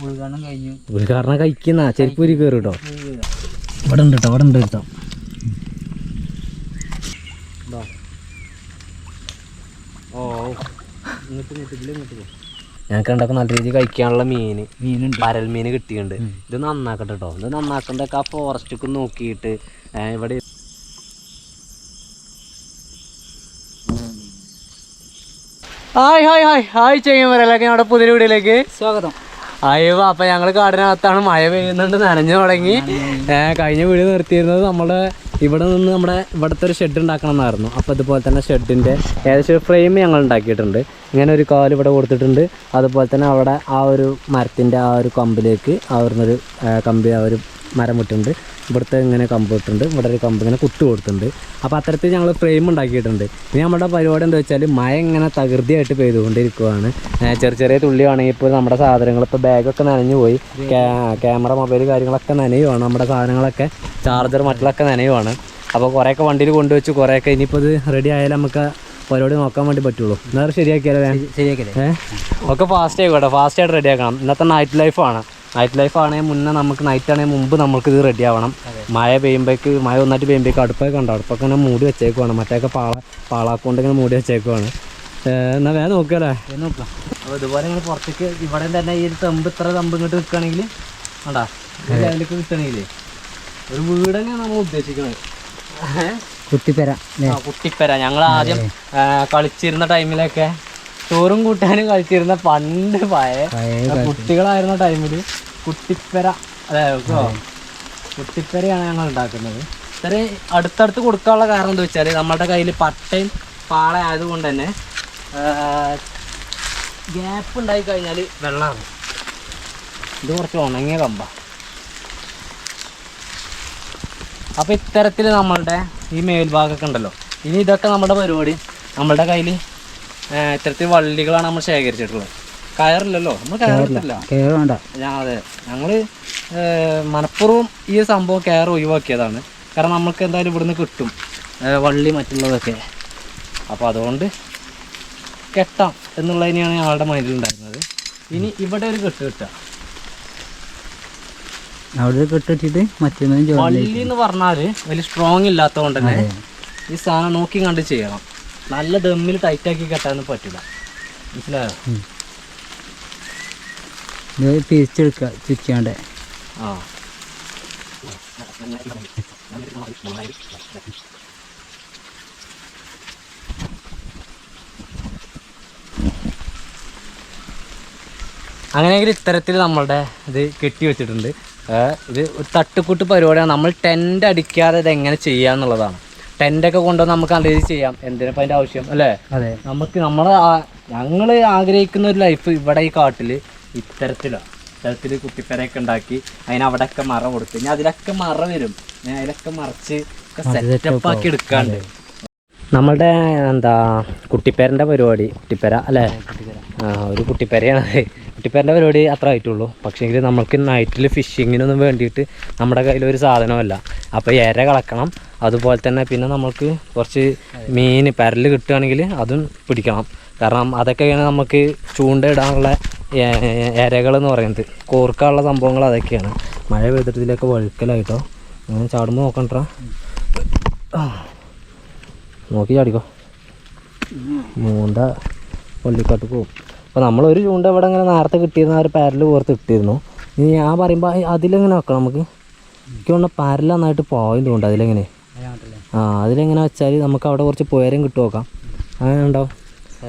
കഴിഞ്ഞു. ഉദ്ഘാടനം കഴിക്കുന്ന ചെരുപ്പൂരി കയറി കേട്ടോ ഇവിടെ ഉണ്ട് കേട്ടോ. ഇവിടെ ഉണ്ട് കേട്ടോ ഓ ഇങ്ങോട്ട് ഞങ്ങൾക്ക് രണ്ടൊക്കെ നല്ല രീതിയിൽ കഴിക്കാനുള്ള മീൻ മീനുണ്ട്. പരൽ മീൻ കിട്ടിയിട്ടുണ്ട്. ഇത് നന്നാക്കട്ടെ കേട്ടോ ഇത് നന്നാക്കണ്ടൊക്കെ ആ ഫോറസ്റ്റൊക്കെ നോക്കിയിട്ട് ഇവിടെ ഹായ് ഹായ് ഹായ്. ഹായ് ചെയ്യുമ്പോഴല്ലേ നമ്മുടെ പുതിയ വീടിലേക്ക് സ്വാഗതം. അയ്യോ അപ്പൊ ഞങ്ങൾ കാടിനകത്താണ് മഴ പെയ്യുന്നുണ്ട് നനഞ്ഞു തുടങ്ങി. കഴിഞ്ഞ വീട് നിർത്തിയിരുന്നത് നമ്മുടെ ഇവിടെ നിന്ന് നമ്മുടെ ഇവിടുത്തെ ഒരു ഷെഡ് ഉണ്ടാക്കണം എന്നായിരുന്നു അപ്പോൾ ഇതുപോലെ തന്നെ ഷെഡിന്റെ ഏകദേശം ഫ്രെയിം ഞങ്ങൾ ഉണ്ടാക്കിയിട്ടുണ്ട്. ഇങ്ങനെ ഒരു കാൽ ഇവിടെ കൊടുത്തിട്ടുണ്ട്. അതുപോലെ തന്നെ അവിടെ ആ ഒരു മരത്തിന്റെ ആ ഒരു കമ്പിലേക്ക് ആ ഒരു കമ്പി ആ ഒരു മരം വിട്ടുണ്ട് ഇവിടുത്തെ ഇങ്ങനെ കമ്പ് ഇട്ടുണ്ട് ഇവിടെ ഒരു കമ്പ് ഇങ്ങനെ കുത്തു കൊടുത്തിട്ടുണ്ട്. അപ്പോൾ അത്തരത്തിൽ ഞങ്ങൾ ഫ്രെയിം ഉണ്ടാക്കിയിട്ടുണ്ട്. ഇനി നമ്മുടെ പരിപാടി എന്താ വെച്ചാൽ മഴ ഇങ്ങനെ തകൃതിയായിട്ട് പെയ്തുകൊണ്ടിരിക്കുവാണ്. ചെറിയ ചെറിയ തുള്ളിയാണെങ്കിൽ ഇപ്പോൾ നമ്മുടെ സാധനങ്ങൾ ഇപ്പോൾ ബാഗൊക്കെ നനഞ്ഞു പോയി. ക്യാമറ മൊബൈൽ കാര്യങ്ങളൊക്കെ നനയുവാണ്. നമ്മുടെ സാധനങ്ങളൊക്കെ ചാർജർ മറ്റുള്ളൊക്കെ നനയുവാണ്. അപ്പോൾ കുറേയൊക്കെ വണ്ടിയിൽ കൊണ്ടുവച്ച് കുറേയൊക്കെ ഇനിയിപ്പോൾ ഇത് റെഡി ആയാലും നമുക്ക് പരിപാടി നോക്കാൻ വേണ്ടി പറ്റുള്ളൂ. എന്നാൽ ശരിയാക്കിയാലോ ശരിയാക്കിയാലേ. ഒക്കെ ഫാസ്റ്റ് ആയിക്കോട്ടെ. ഫാസ്റ്റ് റെഡിയാക്കണം റെഡി ആക്കണം. ഇന്നത്തെ നൈറ്റ് ലൈഫാണ് നൈറ്റ് ലൈഫ് ആണെങ്കിൽ മുന്നേ നമുക്ക് നൈറ്റ് ആണെങ്കിൽ മുമ്പ് നമുക്ക് ഇത് റെഡി ആവണം. മഴ പെയ്യുമ്പോഴേക്ക് മഴ ഒന്നായിട്ട് പെയ്യുമ്പോഴേക്ക് അടുപ്പൊക്കെ കണ്ടോ? അടുപ്പൊക്കെ ഇങ്ങനെ മൂടി വെച്ചേക്കുവാണ്. മറ്റേക്കെ പാള പാളാക്കൊണ്ട് ഇങ്ങനെ മൂടി വെച്ചേക്കുവാണ്. എന്നാൽ എന്നാ വേഗം നോക്കിയല്ലേ നോക്കാം. അപ്പോൾ ഇതുപോലെ ഇങ്ങനെ പുറത്തേക്ക് ഇവിടെ തന്നെ ഈ ഒരു തമ്പ് ഇത്ര തമ്പ് ഇങ്ങോട്ട് നിൽക്കുകയാണെങ്കിൽ വേണ്ടാ അതിലേക്ക് കിട്ടണമെങ്കിൽ ഒരു വീട് തന്നെയാണ് നമ്മൾ ഉദ്ദേശിക്കുന്നത് കുട്ടിപ്പര കുട്ടിപ്പര ഞങ്ങൾ ആദ്യം കളിച്ചിരുന്ന ടൈമിലൊക്കെ ചോറും കൂട്ടാനും കളിച്ചിരുന്ന പണ്ട് പഴയ കുട്ടികളായിരുന്ന ടൈമിൽ കുട്ടിപ്പര അതെ കേട്ടോ കുട്ടിപ്പരയാണ് ഞങ്ങൾ ഉണ്ടാക്കുന്നത്. ഇത്ര അടുത്തടുത്ത് കൊടുക്കാനുള്ള കാരണം എന്താ വെച്ചാൽ നമ്മുടെ കയ്യിൽ പട്ടയും പാള ആയതുകൊണ്ട് തന്നെ ഗ്യാപ്പ് ഉണ്ടായി കഴിഞ്ഞാൽ വെള്ളമാണ് ഇത് കുറച്ച് ഉണങ്ങിയ കമ്പ. അപ്പോൾ ഇത്തരത്തിൽ നമ്മളുടെ ഈ മേൽഭാഗമൊക്കെ ഉണ്ടല്ലോ. ഇനി ഇതൊക്കെ നമ്മുടെ പരിപാടി. നമ്മളുടെ കയ്യിൽ ഇത്തരത്തിൽ വള്ളികളാണ് നമ്മൾ ശേഖരിച്ചിട്ടുള്ളത്. കയറില്ലല്ലോ നമ്മൾ കയറില്ല. കയറി വേണ്ട. ഞാൻ അതെ ഞങ്ങൾ മനഃപൂർവം ഈ സംഭവം കയർ ഒഴിവാക്കിയതാണ്. കാരണം നമ്മൾക്ക് എന്തായാലും ഇവിടുന്ന് കിട്ടും. വള്ളി മറ്റുള്ളതൊക്കെ. അപ്പോൾ അതുകൊണ്ട് കെട്ടാം എന്നുള്ളതിനെയാണ് ഞങ്ങളുടെ മൈൻഡിലുണ്ടായിരുന്നത് ഇനി ഇവിടെ ഒരു കെട്ട് കിട്ടുക. അവിടെ ഒരു മറ്റേ വള്ളി എന്ന് പറഞ്ഞാൽ വലിയ സ്ട്രോങ് ഇല്ലാത്തതുകൊണ്ട് തന്നെ ഈ സാധനം നോക്കി കണ്ട് ചെയ്യണം. നല്ല ദമ്മിൽ ടൈറ്റാക്കി കെട്ടാനൊന്നും പറ്റില്ല മനസ്സിലായോ? തിരിച്ചെടുക്കുക ചുറ്റാണ്ട് ആ. അങ്ങനെയെങ്കിൽ ഇത്തരത്തിൽ നമ്മളുടെ ഇത് കെട്ടി വെച്ചിട്ടുണ്ട്. ഇത് ഒരു തട്ടുകൂട്ട് പരിപാടിയാണ്. നമ്മൾ ടെന്റ് അടിക്കാതെ ഇത് എങ്ങനെ ചെയ്യാന്നുള്ളതാണ്. ടെന്റൊക്കെ കൊണ്ടുവന്ന് നമുക്ക് നല്ല രീതിയിൽ ചെയ്യാം. എന്തിനപ്പം അതിന്റെ ആവശ്യം? അല്ലേ? അതെ. നമുക്ക് നമ്മളെ ഞങ്ങൾ ആഗ്രഹിക്കുന്ന ഒരു ലൈഫ് ഇവിടെ ഈ കാട്ടിൽ ഇത്തരത്തിലാണ് ഇത്തരത്തിൽ കുട്ടിപ്പേരയൊക്കെ ഉണ്ടാക്കി അതിനവിടെയൊക്കെ മറ കൊടുത്ത് ഇനി അതിലൊക്കെ മറ വരും. ഞാൻ അതിലൊക്കെ മറച്ച് സെറ്റപ്പ് ആക്കി എടുക്കാണ്ട്. നമ്മളുടെ എന്താ കുട്ടിപ്പേരന്റെ പരിപാടി? കുട്ടിപ്പേര? അല്ലേ? ആ ഒരു കുട്ടിപ്പേരയാണ് കുട്ടിപ്പേരന്റെ പരിപാടി അത്ര ആയിട്ടുള്ളൂ. പക്ഷേങ്കിൽ നമുക്ക് നൈറ്റിൽ ഫിഷിങ്ങിനൊന്നും വേണ്ടിയിട്ട് നമ്മുടെ കയ്യിൽ ഒരു സാധനമല്ല. അപ്പോൾ ഇര കളക്കണം അതുപോലെ തന്നെ പിന്നെ നമുക്ക് കുറച്ച് മീൻ പരൽ കിട്ടുകയാണെങ്കിൽ അതും പിടിക്കണം. കാരണം അതൊക്കെയാണ് നമുക്ക് ചൂണ്ടയിടാനുള്ള ഇരകൾ എന്ന് പറയുന്നത്. കോർക്കാനുള്ള സംഭവങ്ങൾ അതൊക്കെയാണ്. മഴ പെയ്തിട്ട് ഇതിലൊക്കെ വഴുക്കലായിട്ടോ. അങ്ങനെ ചാടുമ്പോൾ നോക്കണ്ട? നോക്കി ചാടിക്കോ. മൂണ്ട പള്ളിക്കാട്ട് പോകും അപ്പോൾ നമ്മളൊരു ചൂണ്ട ഇവിടെ ഇങ്ങനെ നേരത്തെ കിട്ടിയിരുന്ന ആ ഒരു പാരൽ പുറത്ത് ഇട്ടിരുന്നു. ഇനി ഞാൻ പറയുമ്പോൾ അതിലെങ്ങനെ വെക്കണം നമുക്ക്? എനിക്ക് വേണ്ട പാരൽ നന്നായിട്ട് പോയും ഉണ്ട് അതിലെങ്ങനെ ആ അതിലെങ്ങനെ വെച്ചാൽ നമുക്ക് അവിടെ കുറച്ച് പുയരം കിട്ടു നോക്കാം. അങ്ങനെ ഉണ്ടാവും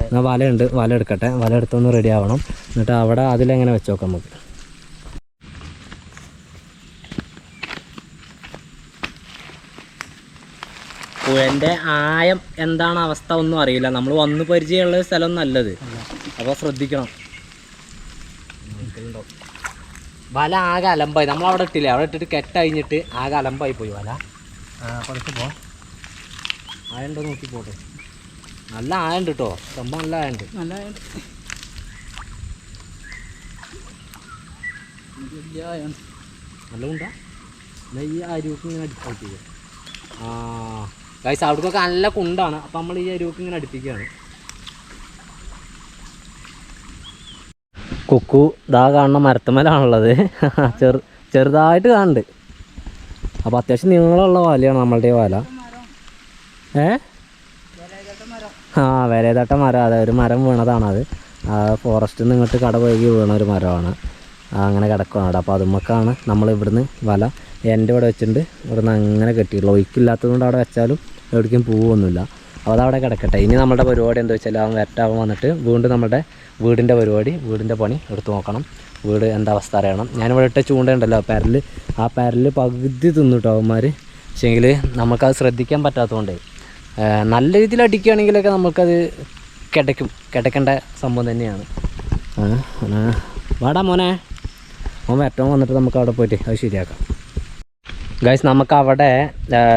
എന്നാൽ വലയുണ്ട്. വല എടുക്കട്ടെ. വല എടുത്തൊന്ന് റെഡി ആവണം. എന്നിട്ട് അവിടെ അതിലെങ്ങനെ വെച്ച് നോക്കാം നമുക്ക്. പുഴന്റെ ആയം എന്താണ് അവസ്ഥ ഒന്നും അറിയില്ല. നമ്മൾ വന്ന് പരിചയമുള്ള സ്ഥലം നല്ലത്. അപ്പോൾ ശ്രദ്ധിക്കണം. വല ആകെ അലമ്പായി. നമ്മൾ അവിടെ ഇട്ടില്ലേ? അവിടെ ഇട്ടിട്ട് കെട്ട് കഴിഞ്ഞിട്ട് ആകെ അലമ്പായി പോയി വല. കുറച്ച് പോ. ആയണ്ടോ നോക്കി പോട്ടെ. നല്ല ആയുണ്ട് കേട്ടോ സംഭവം നല്ല ആയുണ്ട് നല്ല നല്ല ഉണ്ടാ? ഈ രൂപ ഇങ്ങനെ അടുപ്പിക്കുക ആ. ഗൈസ് അവിടേക്കൊക്കെ നല്ല കുണ്ടാണ്. അപ്പം നമ്മൾ ഈ അരുവൊക്കെ ഇങ്ങനെ അടുപ്പിക്കുകയാണ്. കുക്കു ഇതാ കാണുന്ന മരത്തുമലാണുള്ളത്. ചെറു ചെറുതായിട്ട് കാണുന്നുണ്ട്. അപ്പോൾ അത്യാവശ്യം നീളമുള്ള വാലയാണ് നമ്മളുടെ വാല. ഏ? ആ വിലതട്ട മരം. അതെ ഒരു മരം വീണതാണത്. ആ ഫോറസ്റ്റിൽ നിന്ന് ഇങ്ങോട്ട് കട വീണ ഒരു മരമാണ്. അങ്ങനെ കിടക്കുകയാണ് അപ്പോൾ അതുമ്മക്കാണ് നമ്മൾ ഇവിടുന്ന് വല എന്റെ ഇവിടെ വെച്ചിട്ടുണ്ട്. ഇവിടെ നിന്ന് അങ്ങനെ കെട്ടിയിട്ടുള്ളൂ. ഒഴുക്കില്ലാത്തതുകൊണ്ട് അവിടെ വെച്ചാലും എവിടേക്കും പോവൊന്നുമില്ല. അപ്പോൾ അതവിടെ കിടക്കട്ടെ. ഇനി നമ്മുടെ പരിപാടി എന്താ വെച്ചാൽ അവൻ വരട്ടാവൻ വന്നിട്ട് വീണ്ടും നമ്മുടെ വീടിന്റെ പരിപാടി വീടിന്റെ പണി എടുത്ത് നോക്കണം. വീട് എന്താ അവസ്ഥ അറിയണം. ഞാനിവിടെ ഇട്ട ചൂണ്ടയുണ്ടല്ലോ പരൽ ആ പരൽ പകുതി തിന്നിട്ടോ അവന്മാർ. പക്ഷേങ്കിൽ നമുക്കത് ശ്രദ്ധിക്കാൻ പറ്റാത്തതുകൊണ്ട് നല്ല രീതിയിൽ അടിക്കുകയാണെങ്കിലൊക്കെ നമുക്കത് കിടക്കും. കിടക്കേണ്ട സംഭവം തന്നെയാണ്. വാടാ മോനെ. മോൻ വരട്ടോൻ വന്നിട്ട് നമുക്ക് അവിടെ പോയിട്ട് അത് ശരിയാക്കാം. ഗൈസ് നമുക്ക് അവിടെ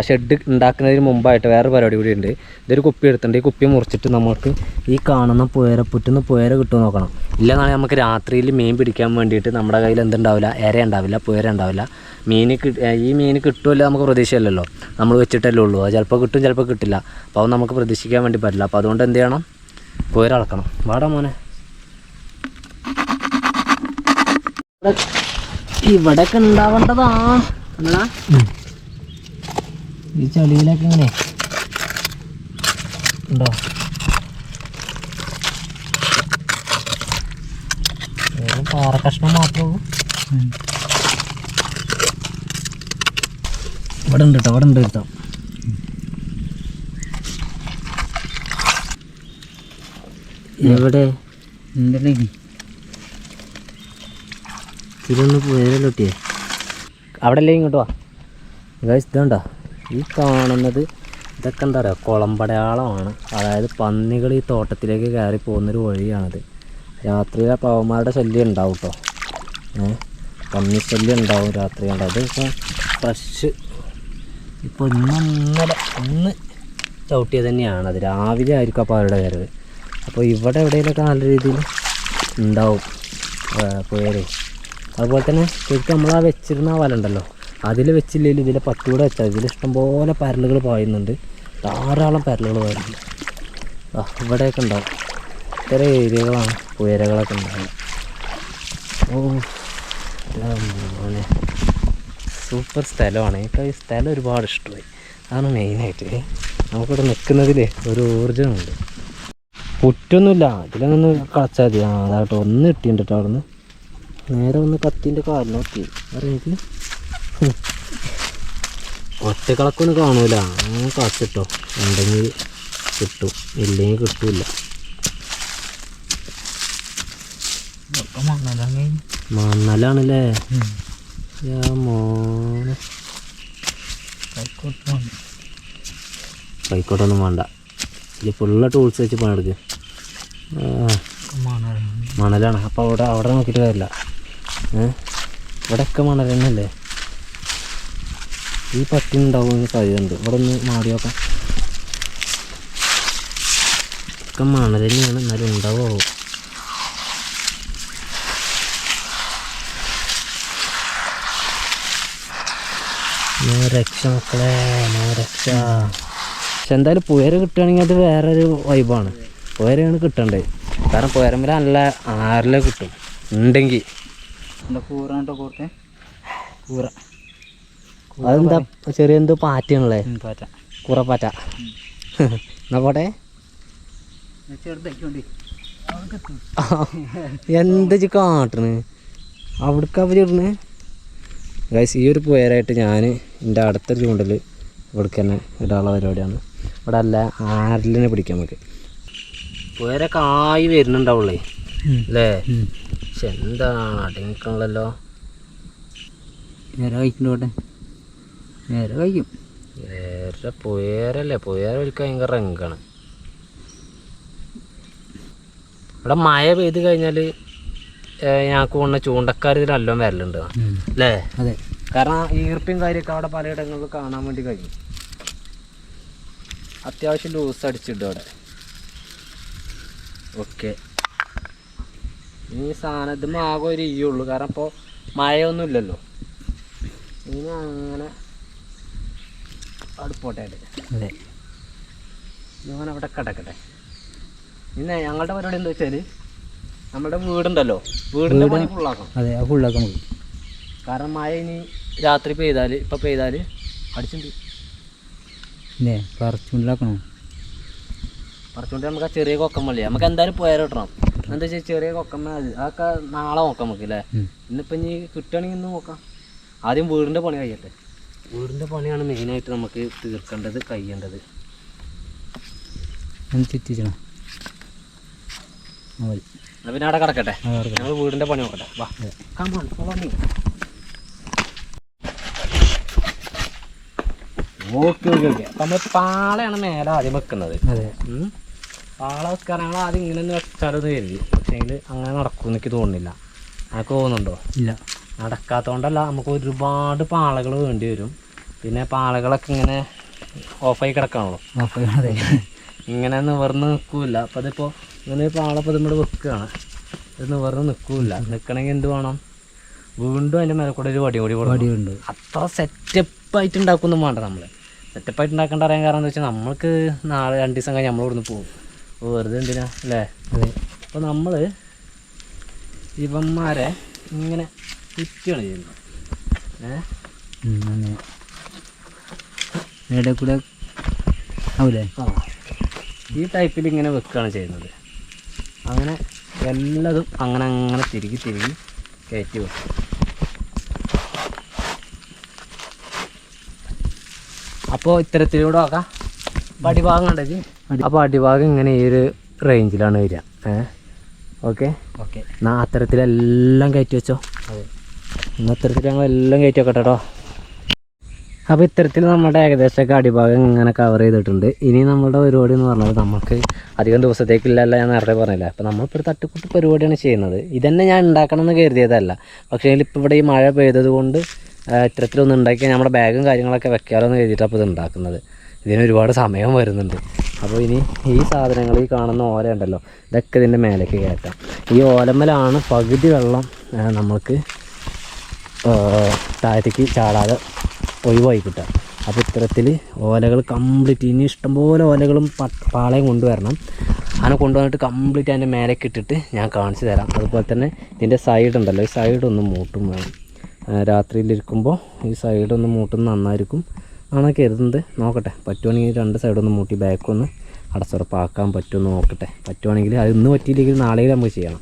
ഷെഡ് ഉണ്ടാക്കുന്നതിന് മുമ്പായിട്ട് വേറെ പരിപാടി കൂടി ഉണ്ട്. ഇതൊരു കുപ്പി എടുത്തിട്ടുണ്ട്. ഈ കുപ്പി മുറിച്ചിട്ട് നമുക്ക് ഈ കാണുന്ന പുയരപ്പുറ്റുന്ന പുയര കിട്ടുമോ നോക്കണം. ഇല്ലെന്നാണെങ്കിൽ നമുക്ക് രാത്രിയിൽ മീൻ പിടിക്കാൻ വേണ്ടിയിട്ട് നമ്മുടെ കയ്യിൽ എന്തുണ്ടാവില്ല? ഇര ഉണ്ടാവില്ല പുയര ഉണ്ടാവില്ല. മീൻ ഈ മീൻ കിട്ടുമല്ലോ നമുക്ക് പ്രതീക്ഷയല്ലല്ലോ. നമ്മൾ വെച്ചിട്ടല്ലേ ഉള്ളൂ. അത് ചിലപ്പോൾ കിട്ടും ചിലപ്പോൾ കിട്ടില്ല. അപ്പോൾ നമുക്ക് പ്രതീക്ഷിക്കാൻ വേണ്ടി പറ്റില്ല. അപ്പോൾ അതുകൊണ്ട് എന്ത് ചെയ്യണം? പുയര അളക്കണം. വാടാ മോനെ. ഇവിടെയൊക്കെ ഉണ്ടാവേണ്ടതാ ഈ ചളിയിലൊക്കെ ഇങ്ങനെ. ഉണ്ടോ? പാറ കഷ്ണം മാത്രമേ ഉള്ളൂ. ഇവിടെ ഉണ്ട് കേട്ടോ ഇവിടെ ഉണ്ട് കേട്ടോ എവിടെ? എന്തല്ലേ ഇതൊന്ന് പോയാലൊട്ടിയേ അവിടെ അല്ലേ ഇങ്ങോട്ട് വാ. ഗൈസ് ഇതുണ്ടോ. ഈ കാണുന്നത് ഇതൊക്കെ എന്താ പറയുക കുളമ്പടയാളമാണ്. അതായത് പന്നികൾ ഈ തോട്ടത്തിലേക്ക് കയറി പോകുന്നൊരു വഴിയാണത്. രാത്രിയിലെ പവന്മാരുടെ ശല്യം ഉണ്ടാവും കേട്ടോ ഏ? പന്നി ശല്യം ഉണ്ടാവും രാത്രി ഉണ്ടാവും ഇപ്പം ഫ്രഷ് ഇപ്പോൾ ഇന്ന് ഇന്നലെ ഇന്ന് ചവിട്ടിയത് തന്നെയാണ്. അത് രാവിലെ ആയിരിക്കും അപ്പോൾ അവരുടെ കയറത് അപ്പോൾ ഇവിടെ എവിടെയെങ്കിലൊക്കെ നല്ല രീതിയിൽ ഉണ്ടാവും പുയരേ അതുപോലെ തന്നെ ശരിക്കും നമ്മൾ ആ വെച്ചിരുന്ന ആ വല ഉണ്ടല്ലോ. അതിൽ വെച്ചില്ലെങ്കിൽ ഇതിലെ പത്തൂടെ വെച്ചാൽ ഇതിൽ ഇഷ്ടംപോലെ പരലുകൾ പായുന്നുണ്ട്. ധാരാളം പരലുകൾ പായുന്നുണ്ട്. ആ ഇവിടെയൊക്കെ ഉണ്ടാവും. ഇത്തരം ഏരിയകളാണ് പുയരകളൊക്കെ ഉണ്ടാവുന്നത്. ഓ മോനെ. സൂപ്പർ സ്ഥലമാണ്. എനിക്ക് ഈ സ്ഥലം ഒരുപാട് ഇഷ്ടമായി. അതാണ് മെയിനായിട്ട് നമുക്കിവിടെ നിൽക്കുന്നതിൽ ഒരു ഊർജമുണ്ട് പുറ്റൊന്നുമില്ല. ഇതിലൊന്ന് കളച്ചാൽ മതി. ആ അതാകട്ടെ. ഒന്ന് കിട്ടിയിട്ടുണ്ട് കേട്ടോ അവിടെ നിന്ന് നേരെ ഒന്ന് കത്തിന്റെ കാലിനൊക്കെ നോക്കി അറിയാം ഒറ്റക്കളക്കൊന്നും കാണൂല. അങ്ങനെ കളച്ചിട്ടോ ഉണ്ടെങ്കിൽ കിട്ടും. ഇല്ലെങ്കിൽ കിട്ടൂല. മണ്ണലാണല്ലേ മോനെ. കൈക്കോട്ടൊന്നും വേണ്ട. ഇത് ഫുള്ള് ടൂൾസ് വെച്ച് പണിയെടുക്ക്. മണലാണ്. അപ്പോൾ അവിടെ അവിടെ നോക്കിയിട്ട് കാര്യമില്ല. ഇവിടെയൊക്കെ മണൽ തന്നെയല്ലേ? ഈ പട്ടി ഉണ്ടാവും സാധ്യതയുണ്ട് ഇവിടെ ഒന്ന് മാറി നോക്കാം. ഒക്കെ മണൽ തന്നെയാണ്. എന്നാലും ഉണ്ടാവോ? രക്ഷ മക്കളെ രക്ഷ പക്ഷെ എന്തായാലും പുയര കിട്ടുകയാണെങ്കിൽ അത് വേറൊരു വൈബാണ് പുയരയാണ് കിട്ടണ്ടേ. കാരണം പുയരമ്പല നല്ല ആറിലെ കിട്ടും. ഉണ്ടെങ്കിൽ. കൂർത്തെ? കൂറ. അതെന്താ ചെറിയ എന്തോ പാറ്റയാണല്ലേ? പാറ്റ. കുറപ്പാറ്റ. എന്നാ പോട്ടെ? എന്ത് ചി കാട്ടണ്? അവിടേക്കാ ഇടണ് ഗൈസ് ഈ ഒരു പുയരായിട്ട് ഞാൻ എന്റെ അടുത്തൊരു ചൂണ്ടൽ ഇവിടേക്ക് തന്നെ ഇടാനുള്ള പരിപാടിയാണ്. ഇവിടെ അല്ല ആരിലിനെ പിടിക്കാൻ നമുക്ക്. പുയരൊക്കെ ആയി വരുന്നുണ്ടാവുള്ളേ? അല്ലേ? പക്ഷെ എന്താണ് അടങ്ങിക്കണല്ലോ നേരെ കഴിക്കണ്ടോട്ടെ നേരെ കഴിക്കും നേരെ പുയരല്ലേ. പുയര ഭയങ്കര റങ്കാണ്. ഇവിടെ മഴ പെയ്ത് കഴിഞ്ഞാൽ ഞങ്ങൾക്ക് കൊണ്ട ചൂണ്ടക്കാർ ഇതിൽ നല്ലോണം വരലുണ്ട്. അല്ലേ? അതെ. കാരണം ഈർപ്പിയും കാര്യമൊക്കെ അവിടെ പലയിടങ്ങളിൽ കാണാൻ വേണ്ടി കഴിയും. അത്യാവശ്യം ലൂസ് അടിച്ചിട്ടുണ്ട് അവിടെ. ഓക്കെ ഈ സാധനം ഇത് ആകെ ഒരു ഈ ഉള്ളൂ കാരണം ഇപ്പോൾ മഴയൊന്നും ഇല്ലല്ലോ ഇനി അങ്ങനെ അടുപ്പോട്ടെ അതെ. ഞാൻ അവിടെ കിടക്കട്ടെ. ഇന്ന് ഞങ്ങളുടെ പരിപാടി എന്താ വെച്ചാൽ നമ്മുടെ വീടുണ്ടല്ലോ. വീടിന്റെ പണി ഫുള്ളാക്കണം അതെ ഫുള്ളാക്കാം നമുക്ക് കാരണം മഴ ഇനി രാത്രി പെയ്താൽ ഇപ്പം പെയ്താൽ അടിച്ചിട്ടുണ്ട് ഇല്ലേ പറിച്ചുകൊണ്ടിലാക്കണോ. പറിച്ചുകൊണ്ട് നമുക്ക് ആ ചെറിയ കൊക്കം മതി നമുക്ക് എന്തായാലും പോയാലും കിട്ടണം എന്താ വെച്ചാൽ ചെറിയ കൊക്കം മതി അതൊക്കെ നാളെ നോക്കാം നമുക്ക് അല്ലേ. ഇന്നിപ്പം ഇനി കിട്ടുകയാണെങ്കിൽ ഇന്ന് നോക്കാം. ആദ്യം വീടിന്റെ പണി കഴിയട്ടെ. വീടിന്റെ പണിയാണ് മെയിനായിട്ട് നമുക്ക് തീർക്കേണ്ടത് കഴിയേണ്ടത്. ചുറ്റിച്ചണം പിന്നെ അവിടെ കിടക്കട്ടെ. ഞങ്ങൾ വീടിന്റെ പണി നോക്കട്ടെ. വാ. Okay okay okay. നമ്മൾ പാളയാണ് മേലെ ആദ്യം വെക്കുന്നത്. അതെ. പാള വെക്കാൻ ഞങ്ങൾ ആദ്യം ഇങ്ങനെ ഒന്ന് കരുതി. കരുതി പക്ഷേങ്കിൽ അങ്ങനെ നടക്കുമെന്ന് എനിക്ക് തോന്നുന്നില്ല. അതൊക്കെ തോന്നുന്നുണ്ടോ? ഇല്ല. നടക്കാത്തതുകൊണ്ടല്ല നമുക്ക് ഒരുപാട് പാളകൾ വേണ്ടി വരും. പിന്നെ പാളകളൊക്കെ ഇങ്ങനെ ഓഫായി കിടക്കാണല്ലോ. ഓഫായി ഇങ്ങനെ നിവർന്ന് നിൽക്കില്ല. അപ്പം അതിപ്പോൾ ഇങ്ങനെ പാളപ്പം ഇവിടെ വെക്കുകയാണ്. ഇത് നിവർന്ന് നിൽക്കില്ല. നിൽക്കണമെങ്കിൽ എന്ത് വേണം? വീണ്ടും അതിന്റെ മേലെ കൂടെ ഒരു വടി കൂടി വടി വടിയുണ്ട്. അത്ര സെറ്റപ്പായിട്ട് ഉണ്ടാക്കൊന്നും വേണ്ട നമ്മൾ സെറ്റപ്പായിട്ട് ഉണ്ടാക്കേണ്ട അറിയാൻ കാരണം എന്താ വെച്ചാൽ നമ്മൾക്ക് നാളെ രണ്ട് ദിവസം കഴിഞ്ഞ് നമ്മളിവിടുന്ന് പോകും. വെറുതെ എന്തിനാ അല്ലേ? അതെ. അപ്പോൾ നമ്മൾ ഇവന്മാരെ ഇങ്ങനെ കുറ്റിയാണ് ചെയ്യുന്നത്. ഏടെ കൂടെ ആവൂലേ? ഈ ടൈപ്പിൽ ഇങ്ങനെ വെക്കുകയാണ് ചെയ്യുന്നത്. അങ്ങനെ എല്ലാതും അങ്ങനെ അങ്ങനെ തിരികെ തിരികെ കയറ്റി വെക്കും. അപ്പോൾ ഇത്തരത്തിലൂടെ നോക്കാം പടിഭാഗം കണ്ടത് അപ്പോൾ അടിഭാഗം ഇങ്ങനെ ഈ ഒരു റേഞ്ചിലാണ് വരിക. ഏഹ് ഓക്കെ ഓക്കെ എന്നാൽ അത്തരത്തിലെല്ലാം കയറ്റി വെച്ചോ. അതെ. എന്നാൽ അത്തരത്തിൽ ഞങ്ങൾ എല്ലാം കയറ്റി വെക്കട്ടെ കേട്ടോ അപ്പോൾ ഇത്തരത്തിൽ നമ്മുടെ ഏകദേശമൊക്കെ അടിഭാഗം ഇങ്ങനെ കവർ ചെയ്തിട്ടുണ്ട്. ഇനി നമ്മുടെ പരിപാടി എന്ന് പറഞ്ഞാൽ നമുക്ക് അധികം ദിവസത്തേക്കില്ലല്ല ഞാൻ നേരത്തെ പറഞ്ഞില്ല? അപ്പോൾ നമ്മളിപ്പോൾ ഒരു തട്ടിക്കൂട്ട് പരിപാടിയാണ് ചെയ്യുന്നത്. ഇതന്നെ ഞാൻ ഉണ്ടാക്കണം എന്ന് കരുതിയതല്ല. പക്ഷേ ഇപ്പോൾ ഇവിടെ ഈ മഴ പെയ്തത് കൊണ്ട് ഇത്തരത്തിലൊന്നും ഉണ്ടാക്കി നമ്മുടെ ബാഗും കാര്യങ്ങളൊക്കെ എന്ന് കരുതിയിട്ടാണ് അപ്പോൾ ഇത് ഉണ്ടാക്കുന്നത്. ഇതിന് ഒരുപാട് സമയം വരുന്നുണ്ട്. അപ്പോൾ ഇനി ഈ സാധനങ്ങൾ ഈ കാണുന്ന ഓല ഉണ്ടല്ലോ ഇതൊക്കെ ഇതിന്റെ മേലേക്ക് കയറ്റാം. ഈ ഓലമ്മലാണ് പകുതി വെള്ളം നമുക്ക് താഴത്തേക്ക് ചാടാതെ ഒഴിവായി കിട്ടുക. അപ്പോൾ ഇത്തരത്തിൽ ഓലകൾ കംപ്ലീറ്റ് ഇനി ഇഷ്ടംപോലെ ഓലകളും പാളയും കൊണ്ടുവരണം. അങ്ങനെ കൊണ്ടുവന്നിട്ട് കംപ്ലീറ്റ് അതിന്റെ മേലേക്ക് ഇട്ടിട്ട് ഞാൻ കാണിച്ചു തരാം. അതുപോലെ തന്നെ ഇതിന്റെ സൈഡ് ഉണ്ടല്ലോ ഈ സൈഡ് ഒന്ന് മൂട്ടും വേണം. രാത്രിയിലിരിക്കുമ്പോൾ ഈ സൈഡ് ഒന്ന് മൂട്ടും നന്നായിരിക്കും. ആണ് കരുതുന്നത്? നോക്കട്ടെ. പറ്റുവാണെങ്കിൽ രണ്ട് സൈഡൊന്ന് മൂട്ടി ബാക്കൊന്ന് അടച്ചുറപ്പാക്കാൻ പറ്റുമെന്ന് നോക്കട്ടെ. പറ്റുവാണെങ്കിൽ അത് ഇന്ന് പറ്റിയില്ലെങ്കിൽ നാളെ നമുക്ക് ചെയ്യണം.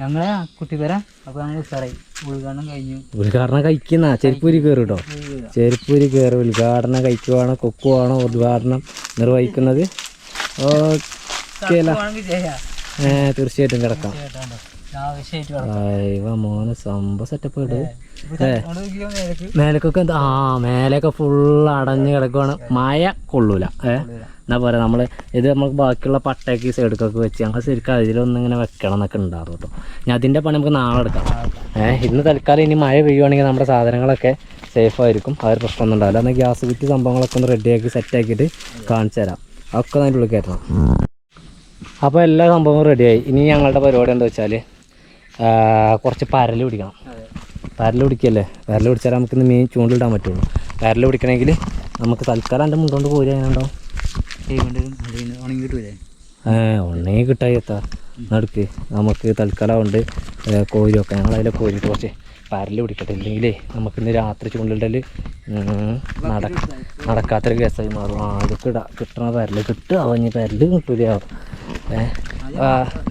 ഞങ്ങളെ കുട്ടി വരാം അപ്പോൾ ഞങ്ങൾ ഉഷാറായി. ഉദ്ഘാടനം കഴിഞ്ഞു. ഉദ്ഘാടനം കഴിക്കുന്ന ചെരുപ്പൂരി കയറി കേട്ടോ ചെരുപ്പൂരി കയറി ഉദ്ഘാടനം കഴിക്കുവാണോ കൊക്കുവാണോ ഉദ്ഘാടനം നിർവഹിക്കുന്നത്? ഓക്കെ തീർച്ചയായിട്ടും കിടക്കാം. മോനെ സംഭവം സെറ്റപ്പ് ഇട്ട് മേലേക്കൊക്കെ എന്താ ആ മേലൊക്കെ ഫുള്ള് അടഞ്ഞു കിടക്കുവാണ്. മഴ കൊള്ളൂല ഏ? എന്നാ പോരാ നമ്മൾ ഇത് നമുക്ക് ബാക്കിയുള്ള പട്ടയൊക്കെ ഈ സൈഡൊക്കെ വെച്ച് ഞങ്ങൾ ശരിക്കും അതിലൊന്നും ഇങ്ങനെ വെക്കണം എന്നൊക്കെ ഉണ്ടാകും കേട്ടോ ഞാൻ അതിന്റെ പണി നമുക്ക് നാളെ എടുക്കാം. ഏഹ് ഇന്ന് തൽക്കാലം ഇനി മഴ പെയ്യുവാണെങ്കിൽ നമ്മുടെ സാധനങ്ങളൊക്കെ സേഫ് ആയിരിക്കും. അതൊരു പ്രശ്നമൊന്നും ഉണ്ടാവില്ല. എന്നാൽ ഗ്യാസ് കുറ്റി സംഭവങ്ങളൊക്കെ ഒന്ന് റെഡിയാക്കി സെറ്റാക്കിയിട്ട് കാണിച്ചു തരാം. അതൊക്കെ അതിന്റെ ഉള്ളിൽ കയറ്റണം. അപ്പോൾ എല്ലാ സംഭവവും റെഡിയായി ഇനി ഞങ്ങളുടെ പരിപാടി എന്താ വെച്ചാൽ കുറച്ച് പരൽ പിടിക്കണം. പരൽ പിടിക്കല്ലേ? പരൽ പിടിച്ചാൽ നമുക്ക് ഇന്ന് മീൻ ചൂണ്ടിടാൻ പറ്റുള്ളൂ. പരൽ പിടിക്കണമെങ്കിൽ നമുക്ക് തൽക്കാലം എന്റെ മുണ്ടോണ്ട് പോയി അതിനുണ്ടോ ഉണങ്ങി കിട്ടായി എത്താ നടുക്ക് നമുക്ക് തൽക്കാലം ഉണ്ട് കോരി വെക്കാം. ഞങ്ങൾ അതിലെ കോരിയിട്ട് കുറച്ച് പരൽ പിടിക്കട്ടെ. ഇല്ലെങ്കിലേ നമുക്ക് ഇന്ന് രാത്രി ചൂണ്ടിടൽ നട നടക്കാത്തൊരു കേസായി മാറും. ആ ഇടാം. കിട്ടണ പരൽ. കിട്ടുക അവഞ്ഞ് പരൽ കിട്ടൂല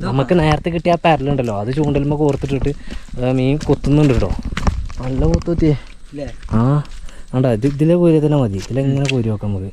നമുക്ക് നേരത്തെ കിട്ടിയ ആ പരലുണ്ടല്ലോ. അത് ചൂണ്ടലുമ്പോൾ കോർത്തിട്ടിട്ട് മീൻ കൊത്തുന്നുണ്ട് കേട്ടോ നല്ല കൊത്തുത്തിയേ ആ ആണ്ടാ ഇത് ഇതിലെ കോരി തന്നെ മതി. ഇതിലെങ്ങനെ കോരി നോക്കാം നമുക്ക്?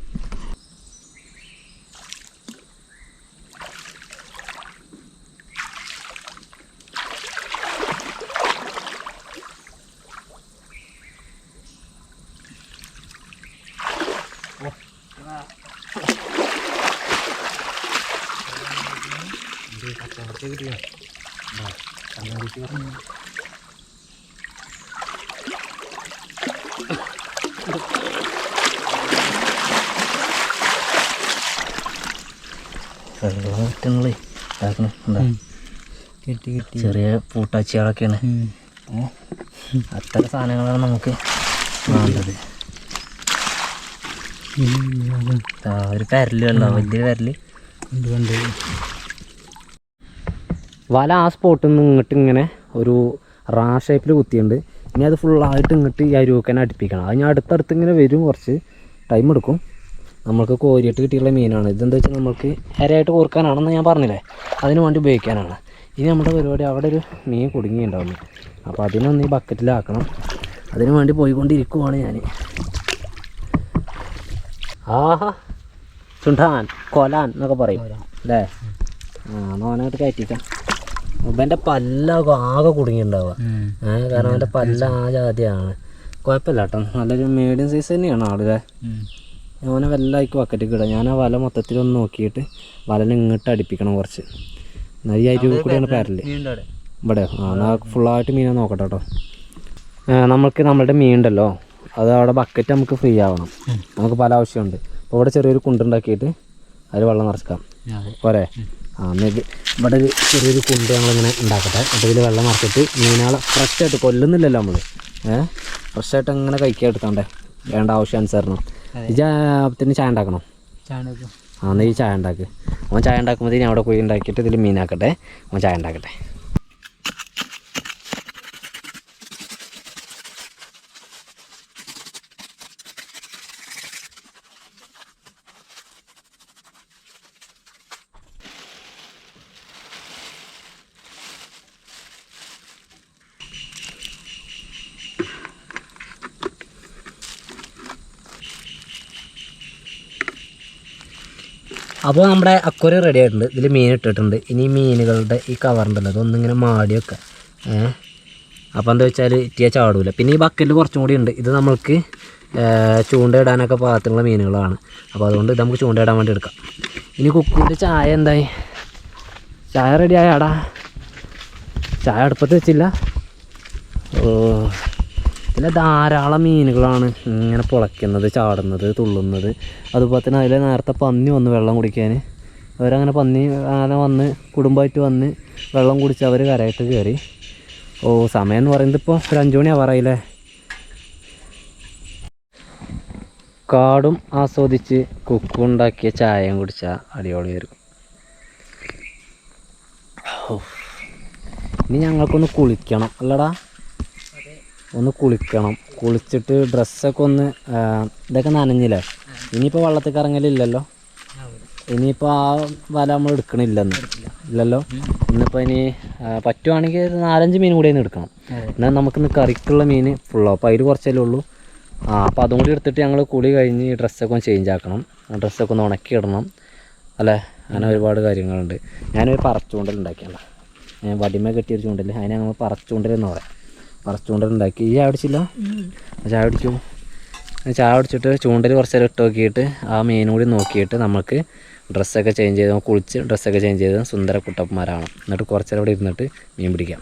വെള്ളം കിട്ടണല്ലേ ഇതാക്കണം. എന്താ? കിട്ടി കിട്ടി. ചെറിയ പൂട്ടാച്ചികളൊക്കെയാണ്? അത്തരം സാധനങ്ങളാണ് നമുക്ക് വേണ്ടത്. ഒരു പരൽ കണ്ടോ? വലിയ പരൽ. എന്തുകൊണ്ട് വല ആ സ്പോട്ടിൽ നിന്ന് ഇങ്ങോട്ട് ഇങ്ങനെ ഒരു റാ ഷേപ്പിൽ കുത്തിയുണ്ട്. ഇനി അത് ഫുള്ളായിട്ട് ഇങ്ങോട്ട് ഈ അരുവക്കനെ അടുപ്പിക്കണം. അത് ഞാൻ അടുത്തടുത്ത് ഇങ്ങനെ വരും കുറച്ച് ടൈം എടുക്കും. നമ്മൾക്ക് കോരിയിട്ട് കിട്ടിയുള്ള മീനാണ്. ഇതെന്താ വെച്ചാൽ നമുക്ക് ഹരയായിട്ട് കോർക്കാനാണെന്ന് ഞാൻ പറഞ്ഞില്ലേ? അതിന് വേണ്ടി ഉപയോഗിക്കാനാണ്. ഇനി നമ്മുടെ പരിപാടി അവിടെ ഒരു മീൻ കുടുങ്ങി ഉണ്ടാവുന്നു അപ്പോൾ അതിനൊന്ന് ഈ ബക്കറ്റിലാക്കണം അതിന് വേണ്ടി പോയിക്കൊണ്ടിരിക്കുവാണ് ഞാൻ ആഹാ. ചുണ്ടാൻ കൊലാൻ എന്നൊക്കെ പറയും. അല്ലേ? ആ നോനായിട്ട് കയറ്റിക്കാം ഇവന്റെ പല്ലൊക്കെ ആകെ കുടുങ്ങിയിട്ടുണ്ടാവുക. ഏഹ് കാരണം അവന്റെ പല്ല ആ ജാതിയാണ്. കുഴപ്പമില്ല കേട്ടോ. നല്ലൊരു മീഡിയം സൈസ് തന്നെയാണ് ആളുകൾ ഞാൻ വല്ലായിക്ക് ബക്കറ്റിൽ ഇടാം. ഞാൻ ആ വല മൊത്തത്തിലൊന്ന് നോക്കിയിട്ട് വലനെ ഇങ്ങോട്ട് അടിപ്പിക്കണം കുറച്ച്. എന്നാൽ ഈ അരി കൂടിയാണ് പേരൽ. ഇവിടെ. ആ എന്നാൽ ഫുള്ളായിട്ട് മീനെ നോക്കട്ടെ കേട്ടോ. നമ്മൾക്ക് നമ്മളുടെ മീൻ ഉണ്ടല്ലോ. അത് അവിടെ ബക്കറ്റ് നമുക്ക് ഫ്രീ ആവണം. നമുക്ക് പല ആവശ്യമുണ്ട്. അപ്പോൾ ഇവിടെ ചെറിയൊരു കുണ്ടുണ്ടാക്കിയിട്ട് അതിൽ വെള്ളം നിറച്ചാം പോരേ? ഇവിടെ ഒരു ചെറിയൊരു കുണ്ട് ഞങ്ങളിങ്ങനെ ഉണ്ടാക്കട്ടെ. എന്നിട്ട് ഇതിൽ വെള്ളം നിറച്ചിട്ട് മീനുകളെ ഫ്രഷായിട്ട് കൊല്ലുന്നില്ലല്ലോ നമ്മൾ ഏഹ് ഫ്രഷായിട്ട് അങ്ങനെ കഴിക്കാൻ എടുക്കണ്ടേ വേണ്ട ആവശ്യാനുസരണം ഈ ചായത്തിന് ചായ ഉണ്ടാക്കണം? ആ എന്നാൽ ഈ ചായ ഉണ്ടാക്ക്. അവൻ ചായ ഉണ്ടാക്കുമ്പോൾ ഞാൻ അവിടെ പോയി ഉണ്ടാക്കിയിട്ട് ഇതിൽ മീനാക്കട്ടെ. അവൻ ചായ ഉണ്ടാക്കട്ടെ. അപ്പോൾ നമ്മുടെ അക്വറി റെഡി ആയിട്ടുണ്ട്. ഇതിൽ മീൻ ഇട്ടിട്ടുണ്ട്. ഇനി മീനുകളുടെ ഈ കവറുണ്ടല്ലോ അതൊന്നിങ്ങനെ മാടിയൊക്കെ ഏഹ് അപ്പോൾ എന്താ വെച്ചാൽ ഇറ്റിയ ചാടൂല. പിന്നെ ഈ ബക്കറ്റിൽ കുറച്ചും കൂടി ഉണ്ട്. ഇത് നമ്മൾക്ക് ചൂണ്ടയിടാനൊക്കെ പാകത്തിനുള്ള മീനുകളാണ്. അപ്പോൾ അതുകൊണ്ട് ഇത് നമുക്ക് ചൂണ്ടയിടാൻ വേണ്ടി എടുക്കാം. ഇനി കുക്കുവിന്റെ ചായ എന്തായി? ചായ റെഡി ആയാടാ. ചായ അടുപ്പത്ത് വെച്ചില്ല. ഓ പിന്നെ ധാരാളം മീനുകളാണ് ഇങ്ങനെ പുളയ്ക്കുന്നത് ചാടുന്നത് തുള്ളുന്നത്. അതുപോലെ തന്നെ അതിൽ നേരത്തെ പന്നി വന്ന് വെള്ളം കുടിക്കാൻ. അവരങ്ങനെ പന്നി അങ്ങനെ വന്ന് കുടുംബമായിട്ട് വന്ന് വെള്ളം കുടിച്ച് അവർ കരയിട്ട് കയറി. ഓ സമയം എന്ന് പറയുന്നത് ഇപ്പോൾ ഒരു അഞ്ചു മണി ആവാറായില്ലേ കാടും ആസ്വദിച്ച് കുക്കുണ്ടാക്കിയ ചായയും കുടിച്ചാൽ അടിപൊളി വരും ഓ. ഇനി ഞങ്ങൾക്കൊന്ന് കുളിക്കണം. അല്ലടാ. ഒന്ന് കുളിക്കണം. കുളിച്ചിട്ട് ഡ്രസ്സൊക്കെ ഒന്ന് ഇതൊക്കെ നനഞ്ഞില്ലേ? ഇനിയിപ്പോൾ വെള്ളത്തിൽ കറങ്ങലില്ലല്ലോ ഇനിയിപ്പോൾ ആ വല നമ്മൾ എടുക്കണില്ലെന്ന്. ഇല്ലല്ലോ? ഇന്നിപ്പോൾ ഇനി പറ്റുവാണെങ്കിൽ നാലഞ്ച് മീൻ കൂടി എടുക്കണം. എന്നാൽ നമുക്കിന്ന് കറിക്കുള്ള മീൻ ഫുള്ളോ അപ്പോൾ അതിൽ കുറച്ചല്ലേ ഉള്ളൂ. ആ അപ്പോൾ അതും കൂടി എടുത്തിട്ട് ഞങ്ങൾ കുളി കഴിഞ്ഞ് ഡ്രസ്സൊക്കെ ഒന്ന് ചേഞ്ച് ആക്കണം. ഡ്രസ്സൊക്കെ ഒന്ന് ഉണക്കി ഇടണം. അല്ലേ? അങ്ങനെ ഒരുപാട് കാര്യങ്ങളുണ്ട്. ഞാനൊരു പറച്ചുകൊണ്ടൽ ഉണ്ടാക്കിയാണ് വടിമ കെട്ടിയൊരു ചൂണ്ടൽ അതിനെ ഞങ്ങൾ പറച്ചുകൊണ്ടൽ എന്ന് പറയാം. ഉണ്ടാക്കി ഈ ചായ അടിച്ചില്ല ചായ പിടിക്കും ചായ അടിച്ചിട്ട് ചൂണ്ടൽ കുറച്ച് നേരം ഇട്ട് നോക്കിയിട്ട് ആ മീൻ കൂടി നോക്കിയിട്ട് നമുക്ക് ഡ്രസ്സൊക്കെ ചേഞ്ച് ചെയ്ത് കുളിച്ച് ഡ്രസ്സൊക്കെ ചേഞ്ച് ചെയ്ത് സുന്ദര കുട്ടപ്പന്മാരാണ് എന്നിട്ട് കുറച്ച് നേരം ഇവിടെ ഇരുന്നിട്ട് മീൻ പിടിക്കാം.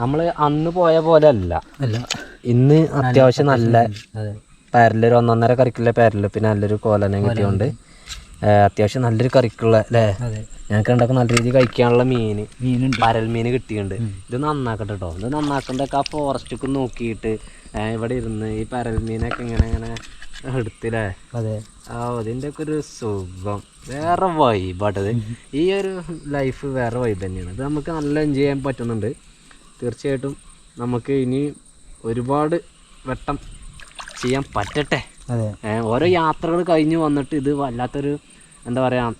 നമ്മൾ അന്ന് പോയ പോലെ അല്ല. അല്ല. ഇന്ന് അത്യാവശ്യം നല്ല പാരലൊരു ഒന്നൊന്നര കറിക്കുള്ള പാരൽ പിന്നെ നല്ലൊരു കോലനെ കിട്ടിയോണ്ട് അത്യാവശ്യം നല്ലൊരു കറിക്കുള്ള അല്ലേ ഞങ്ങൾക്ക് ഉണ്ടാക്കുന്ന നല്ല രീതിയിൽ കഴിക്കാനുള്ള മീൻ മീനുണ്ട്. പരൽ മീൻ കിട്ടിയിട്ടുണ്ട്. ഇത് നന്നാക്കട്ടെ കേട്ടോ ഇത് നന്നാക്കണ്ടൊക്കെ ആ ഫോറസ്റ്റൊക്കെ നോക്കിയിട്ട് ഇവിടെ ഇരുന്ന് ഈ പരൽ മീനൊക്കെ ഇങ്ങനെ ഇങ്ങനെ എടുത്തില്ലേ അതെ. ആ അതിന്റെ ഒക്കെ ഒരു സുഖം. വേറെ വൈബാട്ടത് ഈ ഒരു ലൈഫ് വേറെ വൈബ് തന്നെയാണ്. ഇത് നമുക്ക് നല്ല എൻജോയ് ചെയ്യാൻ പറ്റുന്നുണ്ട്. തീർച്ചയായിട്ടും നമുക്ക് ഇനി ഒരുപാട് വട്ടം ചെയ്യാൻ പറ്റട്ടെ. ഓരോ യാത്രകൾ കഴിഞ്ഞ് വന്നിട്ട് ഇത് വല്ലാത്തൊരു എന്താ പറയുക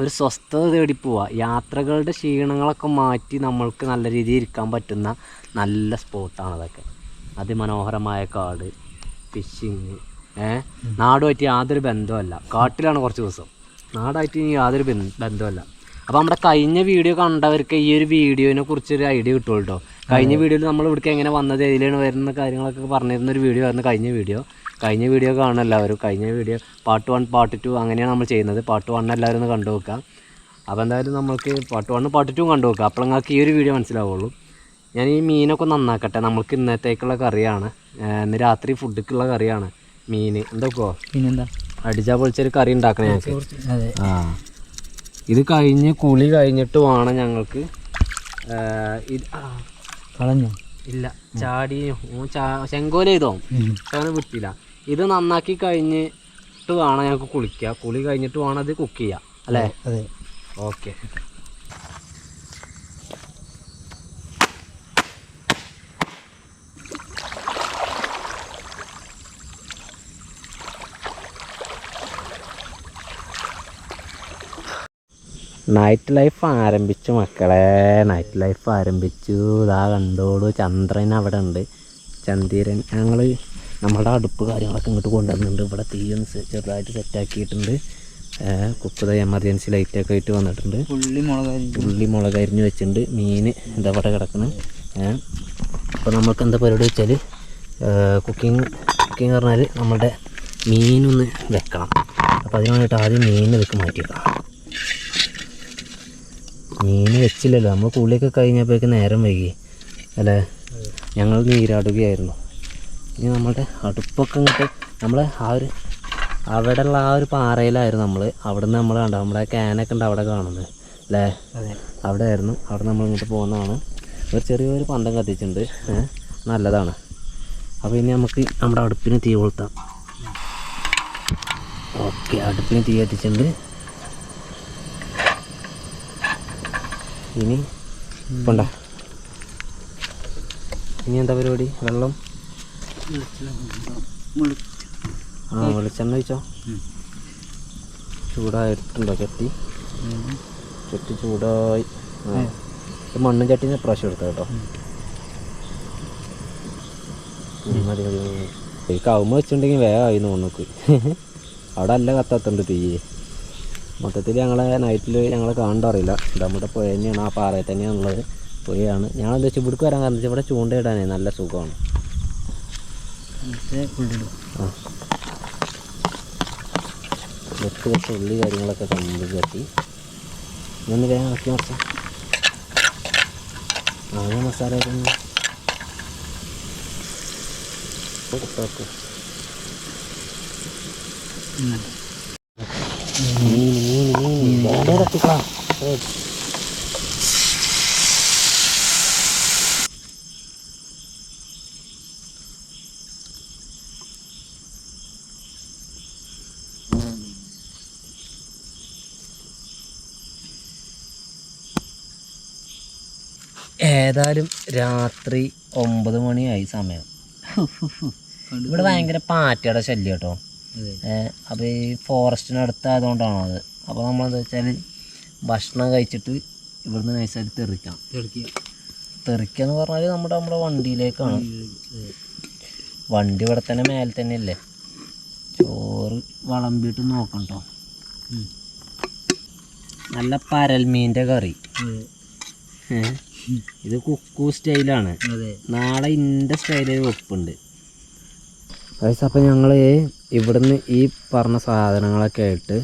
ഒരു സ്വസ്ഥത തേടി പോവുക യാത്രകളുടെ ക്ഷീണങ്ങളൊക്കെ മാറ്റി നമ്മൾക്ക് നല്ല രീതിയിൽ ഇരിക്കാൻ പറ്റുന്ന നല്ല സ്പോട്ടാണ് അതൊക്കെ. അതിമനോഹരമായ കാട് ഫിഷിങ് ഏഹ് നാടുമായിട്ട് യാതൊരു ബന്ധമല്ല കാട്ടിലാണ് കുറച്ച് ദിവസം. നാടായിട്ട് ഇനി യാതൊരു ബന്ധമല്ല അപ്പോൾ നമ്മുടെ കഴിഞ്ഞ വീഡിയോ കണ്ടവർക്ക് ഈ ഒരു വീഡിയോനെ കുറിച്ച് ഒരു ഐഡിയ കിട്ടുള്ളൂ കേട്ടോ കഴിഞ്ഞ വീഡിയോയിൽ നമ്മൾ ഇവിടേക്ക് എങ്ങനെ വന്നത് ഏതിലാണ് വരുന്ന കാര്യങ്ങളൊക്കെ പറഞ്ഞിരുന്ന ഒരു വീഡിയോ ആയിരുന്നു കഴിഞ്ഞ വീഡിയോ. കഴിഞ്ഞ വീഡിയോ കാണും എല്ലാവരും. കഴിഞ്ഞ video part one part two അങ്ങനെയാണ് നമ്മൾ ചെയ്യുന്നത്. പാർട്ട് വൺ എല്ലാവരും ഒന്ന് കണ്ടു നോക്കുക. അപ്പോൾ എന്തായാലും നമുക്ക് പാർട്ട് വണ്ണും പാർട്ട് ടു കണ്ടു നോക്കുക. അപ്പോൾ നിങ്ങൾക്ക് ഈ ഒരു വീഡിയോ മനസ്സിലാവുള്ളൂ. ഞാൻ ഈ മീനൊക്കെ നന്നാക്കട്ടെ. നമ്മൾക്ക് ഇന്നത്തേക്കുള്ള കറിയാണ്. ഇന്ന് രാത്രി ഫുഡിക്കുള്ള കറിയാണ് മീൻ എന്തൊക്കെയോ? പിന്നെന്താ? അടിച്ചാ പൊളിച്ചൊരു കറി ഉണ്ടാക്കണം ഞങ്ങൾക്ക് ആ. ഇത് കഴിഞ്ഞ് കുളി കഴിഞ്ഞിട്ട് വേണം ഞങ്ങൾക്ക് കളഞ്ഞോ? ഇല്ല. ചാടി ഓൻ ചാ ചെങ്കോല ചെയ്തോ? പക്ഷെ അവന് വിട്ടില്ല. ഇത് നന്നാക്കി കഴിഞ്ഞിട്ട് വേണം ഞങ്ങൾക്ക് കുളിക്കുക കുളി കഴിഞ്ഞിട്ട് വേണം അത് കുക്ക് ചെയ്യാം. അല്ലേ? അതെ. ഓക്കെ നൈറ്റ് ലൈഫ് ആരംഭിച്ചു മക്കളെ. നൈറ്റ് ലൈഫ് ആരംഭിച്ചു. ഇതാ കണ്ടോളൂ ചന്ദ്രൻ അവിടെ ഉണ്ട്. ചന്ദ്രൻ ഞങ്ങൾ നമ്മുടെ അടുപ്പ് കാര്യങ്ങളൊക്കെ ഇങ്ങോട്ട് കൊണ്ടുവന്നിട്ടുണ്ട്. ഇവിടെ തീയൊന്ന് ചെറുതായിട്ട് സെറ്റാക്കിയിട്ടുണ്ട് കുക്കുത എമർജൻസി ലൈറ്റൊക്കെ ആയിട്ട് വന്നിട്ടുണ്ട്. ഉള്ളി മുളക് ഉള്ളി മുളക് അരിഞ്ഞ് വെച്ചിട്ടുണ്ട്. മീൻ എന്താ ഇവിടെ കിടക്കണം? അപ്പോൾ നമുക്ക് എന്താ പരിപാടി വെച്ചാൽ കുക്കിംഗ് കുക്കിംഗ് പറഞ്ഞാൽ നമ്മുടെ മീനൊന്ന് വെക്കണം. അപ്പോൾ അതിന് വേണ്ടിയിട്ട് ആദ്യം മീൻ വെക്ക് മാറ്റിയേക്കാം മീൻ വെച്ചില്ലല്ലോ. നമ്മൾ കൂളിയൊക്കെ കഴിഞ്ഞപ്പോഴേക്ക് നേരം വൈകി. അല്ലേ? ഞങ്ങൾ നീരാടുകയായിരുന്നു. ഇനി നമ്മളുടെ അടുപ്പൊക്കെ ഇങ്ങോട്ട് നമ്മൾ ആ ഒരു അവിടെ ഉള്ള ആ ഒരു പാറയിലായിരുന്നു നമ്മൾ അവിടെ നിന്ന് നമ്മൾ കണ്ടത് നമ്മുടെ ക്യാനൊക്കെ ഉണ്ട് അവിടെ കാണുന്നത്. അല്ലേ അതെ. അവിടെ ആയിരുന്നു അവിടെ നമ്മൾ ഇങ്ങോട്ട് പോകുന്നതാണ് ഒരു ചെറിയൊരു പന്തം കത്തിച്ചിട്ടുണ്ട്. നല്ലതാണ്. അപ്പോൾ ഇനി നമുക്ക് നമ്മുടെ അടുപ്പിന് തീ കൊളുത്താം. ഓക്കെ അടുപ്പിന് തീ കത്തിച്ചിട്ടുണ്ട്. ഇനി കൊണ്ട. ഇനി എന്താ പരിപാടി? വെള്ളം? ആ വെളിച്ചെണ്ണ ഒഴിച്ചോ? ചൂടായിട്ടുണ്ടോ ചട്ടി. ചട്ടി ചൂടായി. മണ്ണും ചട്ടീനെ പ്രാവശ്യം എടുത്ത കേട്ടോ. മതി മതി. ഈ കവുമ്പ് വെച്ചിട്ടുണ്ടെങ്കിൽ വേഗമായി നോക്ക് അവിടെ അല്ല കത്താത്തുണ്ട് തീയെ മൊത്തത്തിൽ ഞങ്ങളെ നൈറ്റിൽ ഞങ്ങളെ കാണണ്ടറിയില്ല നമ്മുടെ പുഴ തന്നെയാണ് ആ പാറയിൽ തന്നെയാണുള്ളത്. പുഴയാണ് ഞങ്ങളെന്താ വെച്ചാൽ ഇവിടേക്ക് വരാൻ കാരണം വെച്ചാൽ ഇവിടെ ചൂണ്ടയിടാനേ നല്ല സുഖമാണ്. വെട്ട് കുറച്ച് ഉള്ളി കാര്യങ്ങളൊക്കെ കമ്പി കത്തി. ഇതൊന്ന് വേഗം ആക്കി വെച്ചാൽ അങ്ങനെ മസാല മീൻ മീൻ മീൻ വേറെ തട്ടിക്കളാ ഏതായാലും രാത്രി ഒമ്പത് മണിയായി സമയം. ഇവിടെ ഭയങ്കര പാറ്റയുടെ ശല്യം കേട്ടോ. അപ്പോൾ ഈ ഫോറസ്റ്റിനടുത്തായതുകൊണ്ടാണോ അത്? അപ്പോൾ നമ്മളെന്താ വെച്ചാൽ ഭക്ഷണം കഴിച്ചിട്ട് ഇവിടുന്ന് നൈസായിട്ട് തെറിക്കാം. തെറിക്കുക. എന്ന് പറഞ്ഞാൽ നമ്മുടെ നമ്മുടെ വണ്ടിയിലേക്കാണ്. വണ്ടി ഇവിടെ തന്നെ മേലെ തന്നെ അല്ലേ ചോറ് വളമ്പിയിട്ട് നോക്കണം കേട്ടോ നല്ല പരൽമീന്റെ കറി? ഇത് കുക്കു സ്റ്റൈലാണ് അതെ. നാളെ ഇന്റെ സ്റ്റൈലിൽ വെപ്പുണ്ട്. അപ്പം ഞങ്ങൾ ഇവിടുന്ന് ഈ പറഞ്ഞ സാധനങ്ങളൊക്കെ ആയിട്ട്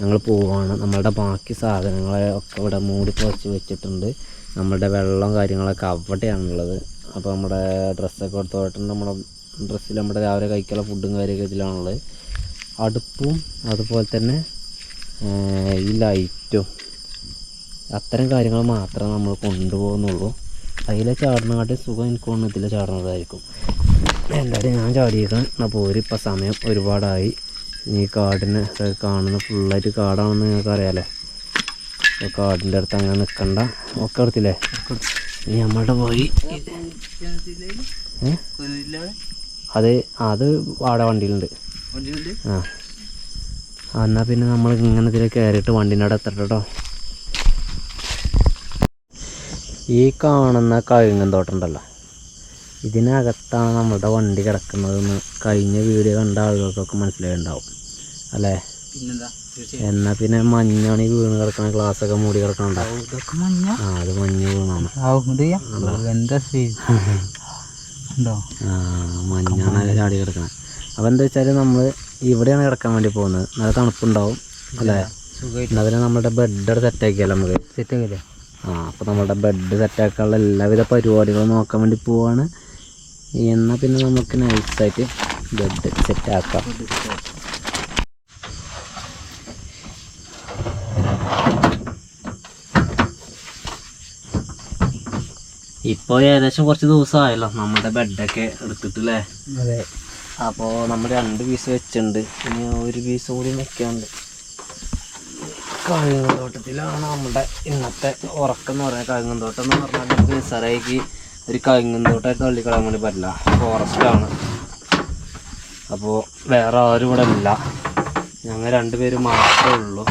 ഞങ്ങൾ പോവാണ്. നമ്മളുടെ ബാക്കി സാധനങ്ങളെ ഒക്കെ ഇവിടെ മൂടി പുറച്ച് വെച്ചിട്ടുണ്ട്. നമ്മളുടെ വെള്ളം കാര്യങ്ങളൊക്കെ അവിടെയാണുള്ളത്. അപ്പോൾ നമ്മുടെ ഡ്രസ്സൊക്കെ എടുത്തോട്ടുണ്ട് നമ്മുടെ ഡ്രസ്സിൽ നമ്മുടെ രാവിലെ കഴിക്കാനുള്ള ഫുഡും കാര്യമൊക്കെ ഇതിലാണുള്ളത്. അടുപ്പും അതുപോലെ തന്നെ ഈ ലൈറ്റും അത്തരം കാര്യങ്ങൾ മാത്രമേ നമ്മൾ കൊണ്ടുപോകുന്നുള്ളൂ. അതിലെ ചാടുന്നകാട്ടി സുഖം എനിക്ക് തോന്നുന്നു ഇതിലെ ചാടുന്നതായിരിക്കും. എന്തായാലും ഞാൻ ചാടിയേക്കാൻ എന്നാൽ പോര് ഇപ്പം സമയം ഒരുപാടായി. ഈ കാടിനെ കാണുന്ന ഫുള്ളായിട്ട് കാടാണെന്ന് നിങ്ങൾക്ക് അറിയാമല്ലോ അപ്പോൾ കാടിന്റെ അടുത്ത് അങ്ങനെ നിൽക്കണ്ട ഒക്കെ എടുത്തില്ലേ? ഇനി നമ്മളുടെ പോയി അത് അത് അവിടെ വണ്ടിയിലുണ്ട്. ആ. എന്നാൽ എന്നാ പിന്നെ നമ്മൾ ഇങ്ങനെ ഇതിൽ കയറിയിട്ട് വണ്ടീന്റെ അവിടെ എത്തട്ടെ ഈ കാണുന്ന കഴുങ്ങൻ തോട്ടം ഉണ്ടല്ലോ. ഇതിനകത്താണ് നമ്മുടെ വണ്ടി കിടക്കുന്നതെന്ന് കഴിഞ്ഞ വീഡിയോ കണ്ട ആളുകൾക്കൊക്കെ മനസ്സിലായിട്ടുണ്ടാവും അല്ലേ? എന്നാ പിന്നെ മഞ്ഞാണ് ഈ വീണ് കിടക്കണ ഗ്ലാസ്സൊക്കെ മൂടി കിടക്കണുണ്ടാവും ആ അത് മഞ്ഞ് വീണാണ്. ആ മഞ്ഞാണ് ചാടി കിടക്കണത് അപ്പോൾ എന്താ വെച്ചാൽ നമ്മൾ ഇവിടെയാണ് കിടക്കാൻ വേണ്ടി പോകുന്നത്. നല്ല തണുപ്പുണ്ടാവും. അല്ലേ? എന്നാൽ പിന്നെ നമ്മുടെ ബെഡ് സെറ്റാക്കിയാലോ നമുക്ക്? സെറ്റ് ആക്കില്ലേ ആ അപ്പോൾ നമ്മുടെ ബെഡ് സെറ്റാക്കാനുള്ള എല്ലാവിധ പരിപാടികളും നോക്കാൻ വേണ്ടി പോവാണ്. എന്നാൽ പിന്നെ നമുക്ക് നൈസായിട്ട് ബെഡ് സെറ്റാക്കാം ഇപ്പോൾ ഏകദേശം കുറച്ച് ദിവസമായല്ലോ നമ്മുടെ ബെഡൊക്കെ എടുത്തിട്ടില്ലേ? അതെ. അപ്പോൾ നമ്മൾ രണ്ട് പീസ് വെച്ചിട്ടുണ്ട്. ഇനി ഒരു പീസ് കൂടി കഴുങ്ങന്തോട്ടത്തിലാണ് നമ്മുടെ ഇന്നത്തെ ഉറക്കം എന്ന് പറയുന്നത് കഴുങ്ങന്തോട്ടം എന്ന് പറഞ്ഞാൽ നമുക്ക് നിസ്സാരായിക്ക് ഒരു കഴുങ്ങന്തോട്ടമായിട്ട് തള്ളിക്കളയാൻ വേണ്ടി പറ്റില്ല. ഫോറസ്റ്റാണ് അപ്പോൾ വേറെ ആരും ഇവിടെ ഇല്ല. ഞങ്ങൾ രണ്ടുപേര് മാത്രമേ ഉള്ളൂ.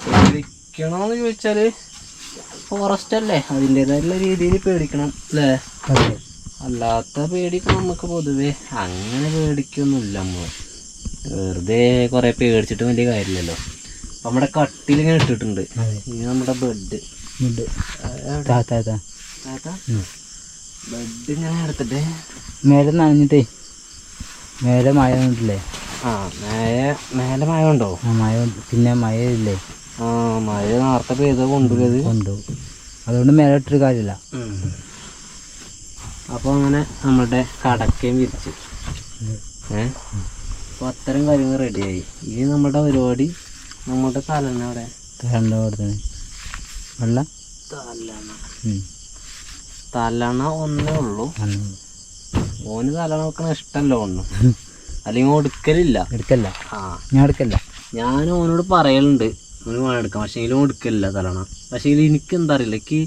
പേടിക്കണമെന്ന് ചോദിച്ചാൽ ഫോറസ്റ്റ് അല്ലേ? അതിന്റെതായിട്ടുള്ള രീതിയിൽ പേടിക്കണം അല്ലേ? അല്ലാത്ത പേടിക്ക് നമുക്ക് പൊതുവേ അങ്ങനെ പേടിക്കൊന്നുമില്ല നമ്മൾ വെറുതെ കുറെ പേടിച്ചിട്ട് വലിയ കാര്യമില്ലല്ലോ. നമ്മുടെ കട്ടിലിങ്ങനെ ഇട്ടിട്ടുണ്ട്. ഇനി നമ്മുടെ ബെഡ് ബെഡ്. ബെഡ് ഇങ്ങനെ എടുത്തിട്ട്. മേലെ നനഞ്ഞിട്ടേ. മേലെ മഴ ഉണ്ടല്ലേ ആ മേലെ മേലെ മഴ ഉണ്ടോ മഴ പിന്നെ മഴ ഇല്ലേ? ആ മഴ നേരത്തെ പെയ്ത. കൊണ്ടുപോയത് കൊണ്ടുപോകും അതുകൊണ്ട് മേലെ ഇട്ടൊരു കാര്യമില്ല. അപ്പോൾ അങ്ങനെ നമ്മുടെ കടക്കയും വിരിച്ച്. ഏ? അപ്പോൾ അത്തരം കാര്യങ്ങൾ റെഡിയായി ഇനി നമ്മുടെ പരിപാടി നമ്മുടെ തലന്നെ അവിടെ. തലണ്ട കൊടുത്തത് വെള്ള തലണ ഉം. തലണ ഒന്നേ ഉള്ളൂ. ഓന് തലണ വെക്കണ ഇഷ്ടമല്ല ഒന്നും. അല്ലെങ്കിൽ ഒടുക്കലില്ല. എടുക്കല്ല. ആ. ഞാൻ എടുക്കല്ല. ഞാൻ ഓനോട് പറയലുണ്ട്. ഓന് വേണം എടുക്കാം പക്ഷേ എങ്കിലും എടുക്കലില്ല തലണ പക്ഷേ എനിക്ക് എന്താ അറിയില്ല. എനിക്ക്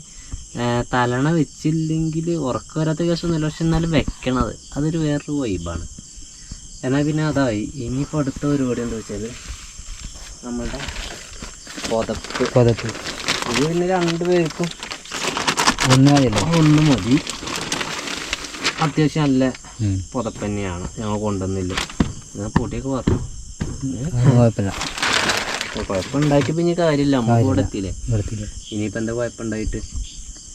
തലണ വെച്ചില്ലെങ്കിൽ ഉറക്കം വരാത്ത കേസൊന്നുമില്ല പക്ഷെ എന്നാലും വെക്കണത്. അതൊരു വേറൊരു വൈബാണ് എന്നാൽ പിന്നെ അതായി. ഇനിയിപ്പോൾ അടുത്ത പരിപാടി എന്താ വെച്ചാൽ നമ്മുടെ പുതപ്പ്. പുതപ്പ്. ഇത് പിന്നെ രണ്ട് പേർക്കും ഒന്ന് ഒന്ന് മതി. അത്യാവശ്യം നല്ല പുതപ്പ് തന്നെയാണ്. ഞങ്ങൾ കൊണ്ടുവന്നില്ല. ഞാൻ പൊടിയൊക്കെ പറഞ്ഞു കുഴപ്പമില്ല. കുഴപ്പമുണ്ടായിട്ട് ഇനി കാര്യമില്ല. നമുക്ക് ഇവിടെ എത്തിയില്ലേ ഇനിയിപ്പോൾ എന്താ കുഴപ്പമുണ്ടായിട്ട്?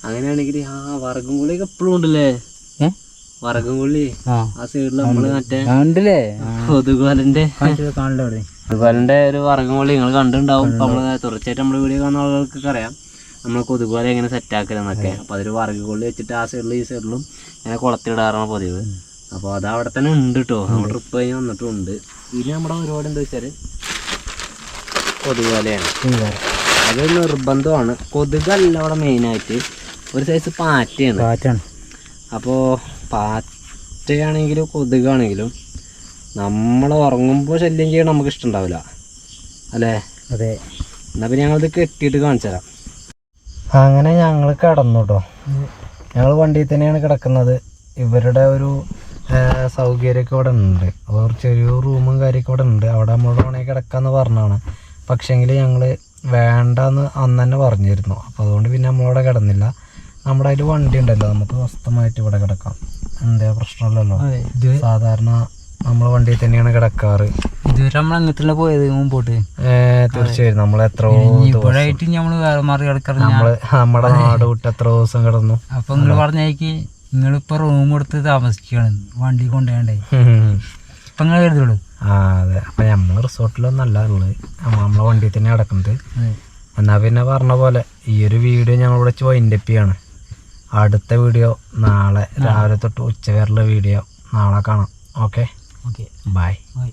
അങ്ങനെയാണെങ്കിൽ ആ വർഗം കുള്ളിയൊക്കെ എപ്പോഴും ഉണ്ടല്ലേ? ഏ? വറകും കുള്ളി ആ. സൈഡിൽ നമ്മൾ മറ്റേ ആ, കൊതുകുവലന്റെ കൊതുകുവലന്റെ ഒരു വറകുംപുള്ളി നിങ്ങൾ കണ്ടിട്ടുണ്ടാവും. നമ്മൾ തുടർച്ചയായിട്ട് നമ്മുടെ വീഡിയോ കാണുന്ന ആളുകൾക്ക് അറിയാം. നമ്മൾ കൊതുകുവല എങ്ങനെ സെറ്റ് ആക്കലെന്നൊക്കെ അപ്പൊ അതൊരു വറകുകൊള്ളി വെച്ചിട്ട് ആ സൈഡിലും ഈ സൈഡിലും ഇങ്ങനെ കുളത്തിടാറാണ് പതിവ്. അപ്പോൾ അത് അവിടെ തന്നെ ഉണ്ട് കേട്ടോ നമ്മൾ ട്രിപ്പ് കഴിഞ്ഞ് വന്നിട്ടും ഉണ്ട് ഇനി നമ്മുടെ പരിപാടി എന്താ വെച്ചാൽ കൊതുകുവലയാണ്. അത് നിർബന്ധമാണ്. കൊതുകല്ല അവിടെ മെയിനായിട്ട് ഒരു സൈസ് പാറ്റയാണ്. അപ്പോ അപ്പോൾ പാറ്റയാണെങ്കിലും കൊതുകാണെങ്കിലും നമ്മൾ ഉറങ്ങുമ്പോൾ ശല്യം ചെയ്യാൻ നമുക്ക് ഇഷ്ടമുണ്ടാവില്ല അല്ലേ? അതെ. എന്നാൽ പിന്നെ ഞങ്ങളിത് കെട്ടിയിട്ട് കാണിച്ചു തരാം. അങ്ങനെ ഞങ്ങൾ കിടന്നു കേട്ടോ ഞങ്ങൾ വണ്ടിയിൽ തന്നെയാണ് കിടക്കുന്നത്. ഇവരുടെ ഒരു സൗകര്യമൊക്കെ ഇവിടെ ഉണ്ട് ഒരു ചെറിയ റൂമും കാര്യമൊക്കെ ഇവിടെ ഉണ്ട് അവിടെ നമ്മളോട് വേണമെങ്കിൽ കിടക്കാന്ന് പറഞ്ഞാണ് പക്ഷേങ്കിൽ ഞങ്ങൾ വേണ്ടെന്ന് അന്ന് തന്നെ പറഞ്ഞിരുന്നു. അപ്പോൾ അതുകൊണ്ട് പിന്നെ നമ്മളവിടെ കിടന്നില്ല. നമ്മുടെ അതിൽ വണ്ടി ഉണ്ടല്ലോ. നമുക്ക് സ്വസ്ഥമായിട്ട് ഇവിടെ കിടക്കാം. എന്താ പ്രശ്നമില്ലല്ലോ. സാധാരണ നമ്മൾ വണ്ടിയിൽ തന്നെയാണ് കിടക്കാറ്. ഇതുവരെ നമ്മൾ അങ്ങനത്തെ പോയത് മുമ്പോട്ട്. തീർച്ചയായും. നമ്മൾ എത്ര ഇപ്പോഴായിട്ട് നമ്മൾ വേറെ മാറി കിടക്കാറ് നമ്മൾ നമ്മുടെ നാട് വിട്ട് എത്ര ദിവസം കിടന്നു. അപ്പൊ നിങ്ങൾ പറഞ്ഞേക്ക് നിങ്ങളിപ്പോ റൂം എടുത്ത് താമസിക്കുകയാണ്. വണ്ടി കൊണ്ടുപോയണ്ടേ ഇപ്പൊ നിങ്ങൾ കരുതുള്ളൂ. ആ അതെ. അപ്പൊ നമ്മൾ റിസോർട്ടിലൊന്നല്ല ഉള്ളത്. നമ്മളെ വണ്ടിയിൽ തന്നെ കിടക്കുന്നത്. എന്നാ പിന്നെ പറഞ്ഞ പോലെ ഈ ഒരു വീഡിയോ ഞങ്ങൾ ഇവിടെ വൈൻഡപ്പ് ചെയ്യാണ്. അടുത്ത വീഡിയോ. നാളെ രാവിലെ തൊട്ട് ഉച്ചവരെയുള്ള വീഡിയോ. നാളെ കാണാം. Okay okay bye bye